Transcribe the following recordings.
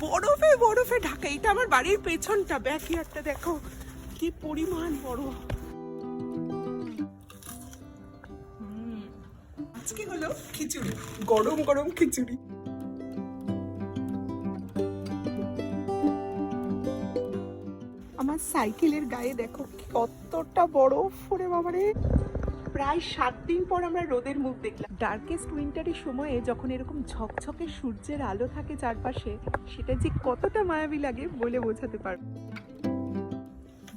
বরফে বরফে ঢাকা। এটা আমার বাড়ির পেছনটা। ব্যাকইয়ার্ডটা দেখো, কি পরিমাণ বড়। আজকে হলো খিচুড়ি, গরম গরম খিচুড়ি। আমার সাইকেলের গায়ে দেখো, কতটা বরফ, ওরে বাবারে। প্রায় সাত দিন পর আমরা রোদের মুখ দেখলাম। ডার্কেস্ট উইন্টারের সময়ে যখন এরকম ঝকঝকে সূর্যের আলো থাকে চারপাশে সেটা যে কতটা মায়াবী লাগে বলে বোঝাতে পারব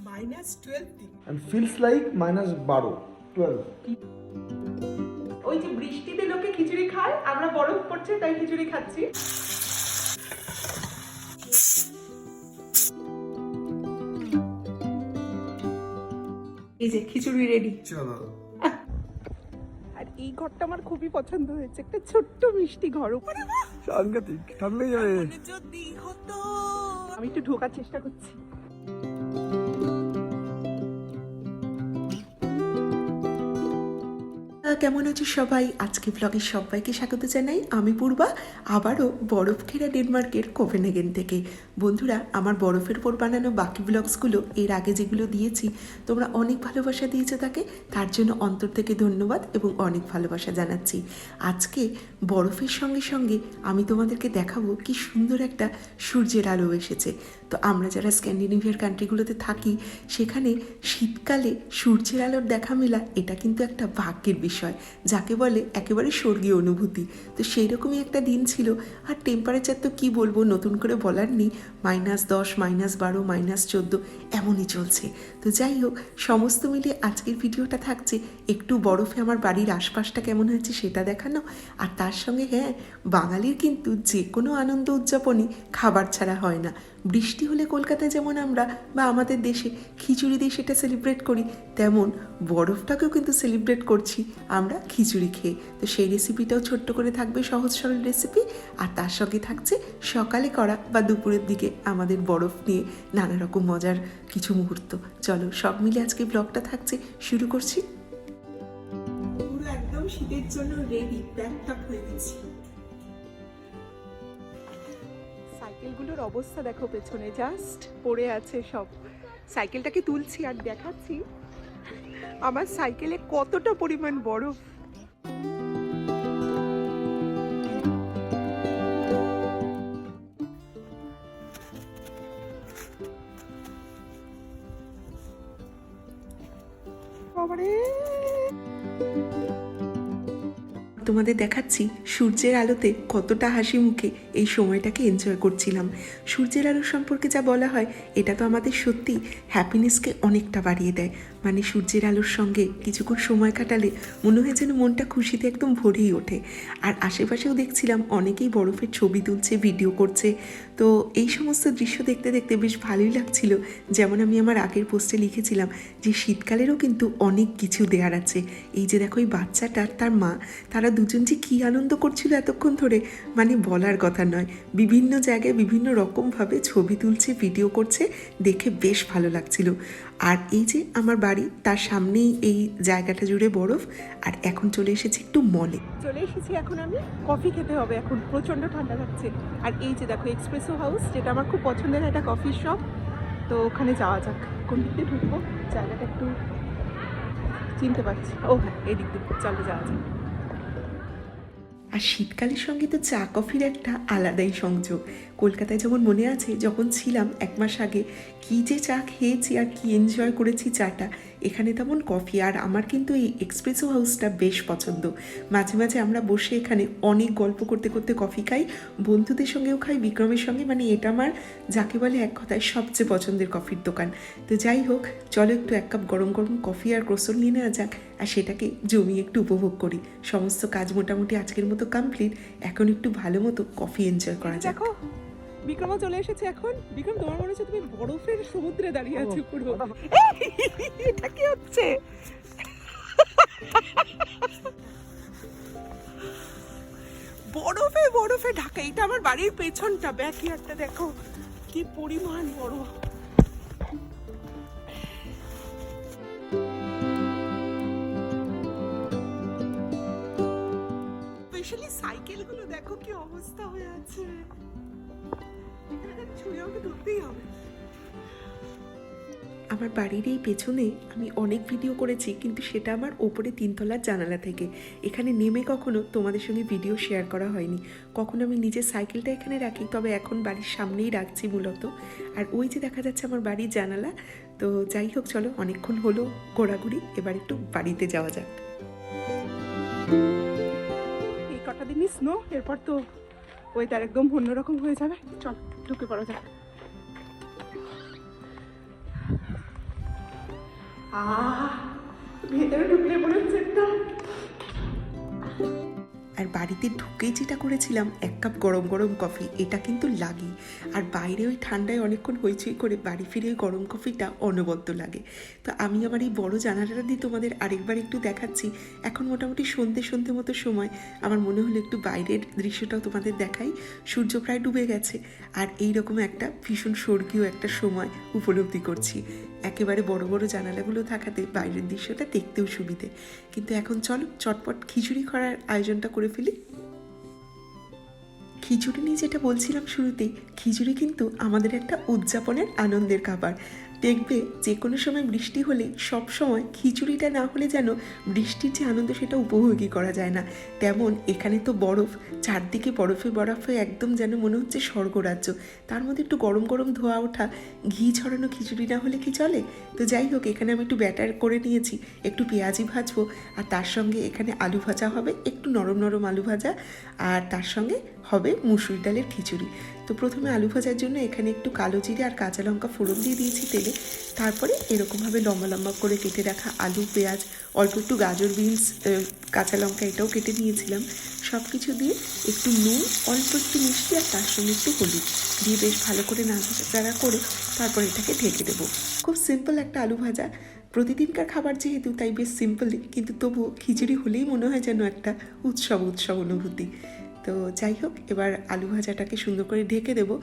minus twelve degree and feels like minus 12 12 ওই যে বৃষ্টিতে লোকে খিচুড়ি খায় আমরা বরফ পড়ছে তাই খিচুড়ি খাচ্ছি। এই যে খিচুড়ি রেডি চলো। এই ঘরটা আমার খুবই পছন্দ হয়েছে। একটা ছোট্ট মিষ্টি ঘর। উপরে সাংঘাতিক ঠান্ডাই যাবে। যদি হতো। আমি একটু ঢোকার চেষ্টা করছি। কেমন আছো সবাই? আজকে ব্লগের সবাইকে স্বাগত জানাই। আমি পূর্বা, আবারও বরফ ঘেরা ডেনমার্কের কোভেনেগেন থেকে। বন্ধুরা, আমার বরফের পর বানানো বাকি ব্লগসগুলো এর আগে যেগুলো দিয়েছি, তোমরা অনেক ভালোবাসা দিয়েছ তাকে। তার জন্য অন্তর থেকে ধন্যবাদ এবং অনেক ভালোবাসা জানাচ্ছি। আজকে বরফের সঙ্গে সঙ্গে আমি তোমাদেরকে দেখাবো কি সুন্দর একটা সূর্যের আলো এসেছে। তো আমরা যারা স্ক্যান্ডিনেভিয়ার কান্ট্রিগুলোতে থাকি, সেখানে শীতকালে সূর্যের আলোর দেখা মেলা, এটা কিন্তু একটা ভাগ্যের বিষয়, যাকে বলে একেবারে স্বর্গীয় অনুভূতি। তো সেই রকমই একটা দিন ছিল, আর টেম্পারেচার তো কি বলব, নতুন করে বলার নেই মাইনাস দশ মাইনাস বারো মাইনাস চোদ্দ, এমনই চলছে। তো যাই হোক, সমস্ত মিলিয়ে আজকের ভিডিওটা থাকছে, একটু বরফে আমার বাড়ির আশপাশটা কেমন হয়েছে সেটা দেখানো, আর তার সঙ্গে হ্যাঁ বাঙালির কিন্তু যে কোনো আনন্দ উদযাপনই খাবার ছাড়া হয় না। বৃষ্টি হলে কলকাতায় যেমন আমরা বা আমাদের দেশে খিচুড়ি দিয়ে সেটা সেলিব্রেট করি, তেমন বরফটাকেও কিন্তু সেলিব্রেট করছি আমরা খিচুড়ি খেয়ে। তো সেই রেসিপিটাও ছোট্ট করে থাকবে, সহজ সরল রেসিপি আর তার সঙ্গে থাকছে সকালে করা বা দুপুরের দিকে আমাদের বরফ নিয়ে নানা রকম মজার কিছু মুহূর্ত। চলো সব মিলে আজকে ব্লগটা থাকছে, শুরু করছি। একদম শীতের জন্য রেডি প্যাকটা হয়ে গেছি। সাইকেলগুলোর অবস্থা দেখো পেছনে জাস্ট পড়ে আছে সব। সাইকেলটাকে তুলছি আর দেখাচ্ছি। আমার সাইকেলে কতটা পরিমাণ বরফ। তোমাদের দেখাচ্ছি সূর্যের আলোতে কতটা হাসি মুখে। এই সময়টাকে এনজয় করছিলাম। সূর্যের আলো সম্পর্কে যা বলা হয়, এটা তো আমাদের সত্যি হ্যাপিনেসকে অনেকটা বাড়িয়ে দেয়। মানে সূর্যের আলোর সঙ্গে কিছুক্ষণ সময় কাটালে মনে হয় যেন মনটা খুশিতে একদম ভরেই ওঠে। আর আশেপাশেও দেখছিলাম অনেকেই বরফের ছবি তুলছে ভিডিও করছে। তো এই সমস্ত দৃশ্য দেখতে দেখতে বেশ ভালোই লাগছিল। যেমন আমি আমার আগের পোস্টে লিখেছিলাম যে শীতকালেরও কিন্তু অনেক কিছু দেওয়ার আছে। এই যে দেখো, এই বাচ্চাটার তার মা, তারা দুজন যে কী আনন্দ করছিল এতক্ষণ ধরে মানে বলার কথা নয়। বিভিন্ন জায়গায় বিভিন্ন রকমভাবে ছবি তুলছে ভিডিও করছে, দেখে বেশ ভালো লাগছিল। আর এই যে আমার বাড়ি, তার সামনেই এই জায়গাটা জুড়ে বরফ, আর এখন চলে এসেছি একটু মলে চলে এসেছি এখন আমি কফি খেতে হবে এখন, প্রচণ্ড ঠান্ডা লাগছে। আর এই যে দেখো এক্সপ্রেসো হাউস যেটা আমার খুব পছন্দের একটা কফি শপ তো ওখানে যাওয়া যাক। কোন দিক দিয়ে ঢুকবো? জায়গাটা একটু চিনতে পারছি। ও হ্যাঁ এদিক দিয়ে, চলে যাওয়া যাক। আর শীতকালের সঙ্গে তো চা, কফির একটা আলাদাই সংযোগ। কলকাতায় যেমন মনে আছে, যখন ছিলাম এক মাস আগে, কী যে চা খেয়েছি আর কি এনজয় করেছি চাটা, এখানে তেমন কফি আর আমার কিন্তু এই এক্সপ্রেসো হাউসটা বেশ পছন্দ। মাঝে মাঝে আমরা বসে এখানে অনেক গল্প করতে করতে কফি খাই, বন্ধুদের সঙ্গেও খাই, বিক্রমের সঙ্গে মানে এটা আমার, যাকে বলে এক কথায় সবচেয়ে পছন্দের কফির দোকান। তো যাই হোক, চলো একটু এক কাপ গরম গরম কফি আর ক্রোসর নিয়ে নেওয়া যাক, আর সেটাকে জমিয়ে একটু উপভোগ করি। সমস্ত কাজ মোটামুটি আজকের মতো কমপ্লিট এখন একটু ভালো মতো কফি এনজয় করা যাক। দেখো বিক্রমও চলে এসেছে এখন। বিক্রম তোমার মনে হচ্ছে তুমি বরফের সমুদ্রে দাঁড়িয়ে আছো পুরো। এটা কি হচ্ছে? বরফে বরফে ঢাকা। এটা আমার বাড়ির পেছনটা। ব্যাকইয়ার্ডটা দেখো কি পরিমাণ বড় স্পেশালি সাইকেলগুলো দেখো কি অবস্থা হয়ে আছে। আমাকে ধরতেই হবে। আমার বাড়ির এই পেছনে আমি অনেক ভিডিও করেছি, কিন্তু সেটা আমার ওপরে তিনতলার জানালা থেকে। এখানে নেমে কখনো তোমাদের সঙ্গে ভিডিও শেয়ার করা হয়নি। কখনো আমি নিজের সাইকেলটা এখানে রাখি, তবে এখন বাড়ির সামনেই রাখছি মূলত। আর ওই যে দেখা যাচ্ছে আমার বাড়ির জানালা, তো যাই হোক, চলো অনেকক্ষণ হলো ঘোরাঘুরি, এবার একটু বাড়িতে যাওয়া যাক। কটা দিনই স্নো এরপর তো ওয়েদার একদম অন্যরকম হয়ে যাবে। চল, ঢুকে পড়া যাক। ভেতরে ঢুকলে মনে হচ্ছে আর বাড়িতে ঢুকেই যেটা করেছিলাম, এক কাপ গরম গরম কফি, এটা কিন্তু লাগে আর বাইরে ওই ঠান্ডায় অনেকক্ষণ হইচই করে বাড়ি ফিরে গরম কফিটা অনবদ্য লাগে। তো আমি আমার এই বড় জানালাটা দিয়ে তোমাদের আরেকবার একটু দেখাচ্ছি। এখন মোটামুটি সন্ধে সন্ধে মতো সময়। আমার মনে হলো একটু বাইরের দৃশ্যটাও তোমাদের দেখাই। সূর্য প্রায় ডুবে গেছে। আর এই রকম একটা ভীষণ স্বর্গীয় একটা সময় উপলব্ধি করছি। একেবারে বড় বড় জানালাগুলো থাকাতে বাইরের দৃশ্যটা দেখতেও সুবিধে। কিন্তু এখন চলো, চটপট খিচুড়ি করার আয়োজনটা করে ফেলি। খিচুড়ি নিয়ে যেটা বলছিলাম শুরুতেই খিচুড়ি কিন্তু আমাদের একটা উদযাপনের আনন্দের খাবার। দেখবে যে কোনো সময় বৃষ্টি হলে সব সময় খিচুড়িটা না হলে যেন বৃষ্টির যে আনন্দ সেটা উপভোগই করা যায় না। তেমন এখানে তো বরফ, চারদিকে বরফে বরফে একদম যেন মনে হচ্ছে স্বর্গরাজ্য। তার মধ্যে একটু গরম গরম ধোয়া ওঠা, ঘি ছড়ানো খিচুড়ি না হলে কি চলে? তো যাই হোক, এখানে আমি একটু ব্যাটার করে নিয়েছি, একটু পেঁয়াজি ভাজবো, আর তার সঙ্গে এখানে আলু ভাজা হবে, একটু নরম নরম আলু ভাজা, আর তার সঙ্গে হবে মুসুর ডালের খিচুড়ি। তো প্রথমে আলু ভাজার জন্য এখানে একটু কালো জিরে আর কাঁচা লঙ্কা ফোড়ন দিয়ে দিয়েছি তেলে। তারপরে এরকমভাবে লম্বা লম্বা করে কেটে রাখা আলু, পেঁয়াজ, অল্প একটু গাজর, বিনস কাঁচা লঙ্কা এটাও কেটে নিয়েছিলাম। সব কিছু দিয়ে একটু নুন, অল্প একটু মিষ্টি আর তার সঙ্গে একটু হলুদ দিয়ে বেশ ভালো করে নাড়াচাড়া করে তারপর এটাকে ঢেকে দেবো। খুব সিম্পল একটা আলু ভাজা। প্রতিদিনকার খাবার যেহেতু, তাই বেশ সিম্পলই কিন্তু তবুও খিচুড়ি হলেই মনে হয় যেন একটা উৎসব উৎসব অনুভূতি। তো যাই হোক, এবার আলু ভাজাটাকে সুন্দর করে ঢেকে দেবো।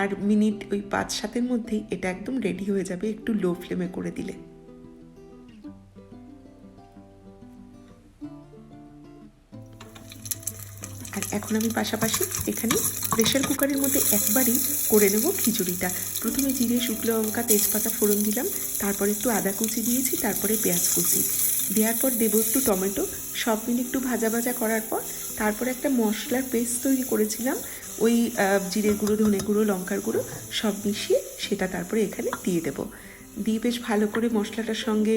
আর মিনিট ওই পাঁচ সাতের মধ্যেই এটা একদম রেডি হয়ে যাবে একটু লো ফ্লেমে করে দিলে। আর এখন আমি পাশাপাশি এখানে প্রেশার কুকারের মধ্যে একবারই করে নেব খিচুড়িটা। প্রথমে জিরে, শুকনো লঙ্কা, তেজপাতা ফোড়ন দিলাম, তারপর একটু আদা কুচি দিয়েছি, তারপরে পেঁয়াজ কুচি। দেওয়ার পর দেবো একটু টমেটো সব মিলে একটু ভাজা ভাজা করার পর তারপরে একটা মশলার পেস্ট তৈরি করেছিলাম। ওই জিরে গুঁড়ো, ধনে গুঁড়ো, লঙ্কার গুঁড়ো সব মিশিয়ে সেটা তারপরে এখানে দিয়ে দেব। দিয়ে বেশ ভালো করে মশলাটার সঙ্গে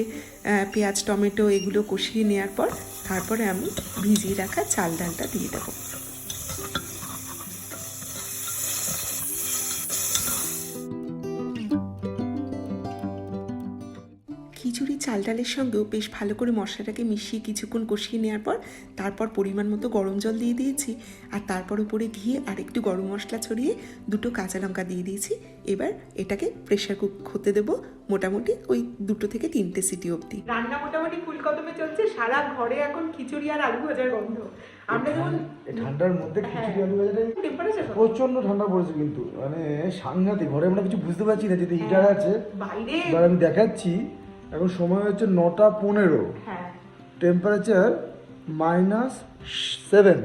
পেঁয়াজ, টমেটো এগুলো কষিয়ে নেওয়ার পর তারপরে আমি ভিজিয়ে রাখা চাল ডালটা দিয়ে দেবো। চাল ডালের সঙ্গেও বেশ ভালো করে মশলাটাকে মিশিয়ে কিছুক্ষণ কষিয়ে নেওয়ার পর তারপর পরিমাণ মতো গরম জল দিয়ে দিয়েছি। আর তারপর উপরে ঘি আর একটু গরম মশলা ছড়িয়ে দুটো কাঁচা লঙ্কা দিয়ে দিয়েছি। এবার এটাকে প্রেশার কুক হতে দেবো মোটামুটি ওই দুটো থেকে তিনটে সিটি অবধি। রান্না মোটামুটি ফুল কদমে চলছে সারা ঘরে এখন খিচুড়ি আর আলু ভাজার গন্ধ। আমরা যেমন ঠান্ডার মধ্যে খিচুড়ি আলু টেম্পারেচার প্রচণ্ড ঠান্ডা পড়েছে কিন্তু মানে সাংঘাতিক। ঘরে আমরা কিছু বুঝতে পারছি না যদি হিটার আছে। বাইরে এবার আমি দেখাচ্ছি এখন সময় হচ্ছে নটা পনেরো। হ্যাঁ। Temperature minus seven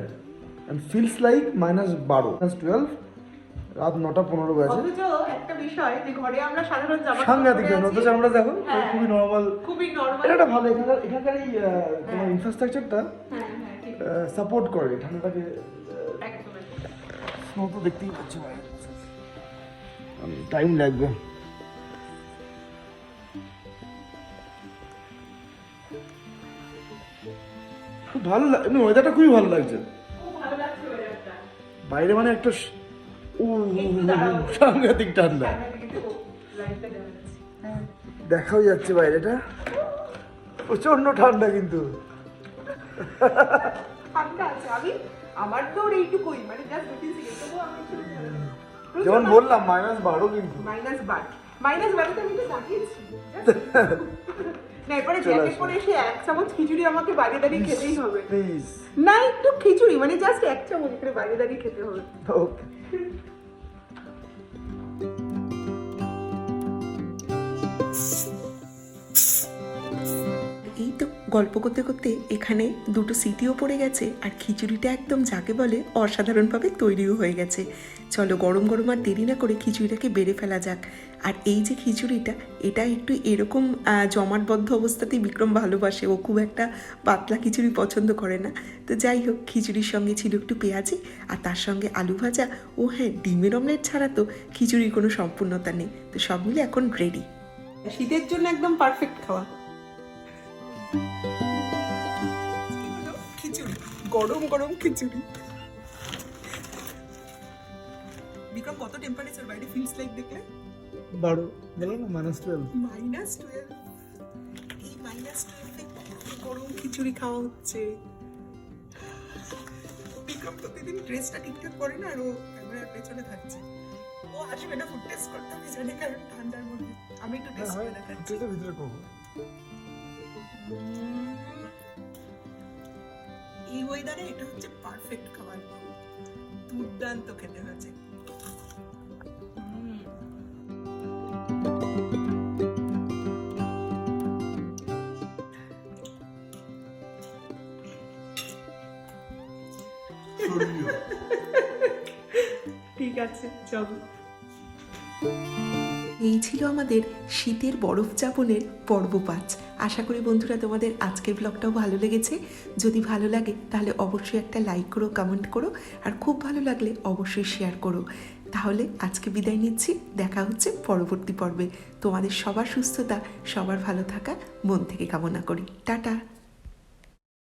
and feels like minus বারো। মাইনাস টুয়েলভ রাত নটা পনেরো বাজে। একটা বিষয় যে ঘরে আমরা সাধারণ জামা সাংঘাতিক অথচ আমরা দেখো হ্যাঁ। খুবই নর্মাল খুবই নর্মাল এটা ভালো এখানকার এখানকার এই তোমার ইনফ্রাস্ট্রাকচারটা হ্যাঁ হ্যাঁ সাপোর্ট করে ঠান্ডাটাকে। স্নো তো দেখতেই পাচ্ছি টাইম লাগবে। খুব ভালো লাগ এমনি ওয়েদারটা খুবই ভালো লাগছে বাইরে মানে একটা দাঁড়াও। সাংঘাতিক ঠান্ডা। দেখাও যাচ্ছে বাইরেটা প্রচণ্ড ঠান্ডা কিন্তু আমার তো এইটুকুই মানে। যেমন বললাম মাইনাস বারো কিন্তু মাইনাস বার মাইনাস বারোতে আমি তো দাঁড়িয়েছি না এরপরে জ্যাকেট পরে এসে এক চামচ খিচুড়ি আমাকে বাইরে দাঁড়িয়ে খেতেই হবে। প্লিজ না একটু খিচুড়ি মানে জাস্ট এক চামচ এখানে বাইরে দাঁড়িয়ে খেতে হবে। ওকে এই তো গল্প করতে করতে এখানে দুটো সিটিও পড়ে গেছে আর খিচুড়িটা একদম যাকে বলে অসাধারণভাবে তৈরিও হয়ে গেছে। চলো গরম গরম আর দেরি না করে খিচুড়িটাকে বেড়ে ফেলা যাক। আর এই যে খিচুড়িটা এটা একটু এরকম জমাটবদ্ধ অবস্থাতেই বিক্রম ভালোবাসে। ও খুব একটা পাতলা খিচুড়ি পছন্দ করে না। তো যাই হোক খিচুড়ির সঙ্গে ছিল একটু পেঁয়াজি আর তার সঙ্গে আলু ভাজা। ও হ্যাঁ ডিমের অমলেট ছাড়া তো খিচুড়ির কোনো সম্পূর্ণতা নেই। তো সব মিলে এখন রেডি শীতের জন্য একদম পারফেক্ট খাওয়া। খিচুড়ি গরম গরম খিচুড়ি। বিক্রম কত টেম্পারেচার বাইরে ফিলস লাইক দেখলে? বারো বলো না মাইনাস টুয়েলভ মাইনাস টুয়েলভ এই মাইনাস টুয়েলভে গরম খিচুড়ি খাওয়া হচ্ছে? বিক্রম প্রতিদিন ড্রেসটা ঠিকঠাক করে না আর ও ক্যামেরার পেছনে থাকছে। ও আসবে না ফুড টেস্ট করতে আমি জানি কারণ ঠান্ডার মধ্যে। আমি একটু টেস্ট করে দেখাচ্ছি। ভিতরে করব। এই ওয়েদারে এটা হচ্ছে পারফেক্ট খাবার। দুর্দান্ত খেতে হয়েছে। আছে, চলো। এই ছিল আমাদের শীতের বরফ চাপনের পর্ব পাঁচ আশা করি বন্ধুরা তোমাদের আজকের ব্লগটাও ভালো লেগেছে। যদি ভালো লাগে, তাহলে অবশ্যই একটা লাইক করো কমেন্ট করো, আর খুব ভালো লাগলে অবশ্যই শেয়ার করো। তাহলে আজকে বিদায় নিচ্ছি, দেখা হচ্ছে পরবর্তী পর্বে। তোমাদের সবার সুস্থতা, সবার ভালো থাকা, মন থেকে কামনা করি। টাটা!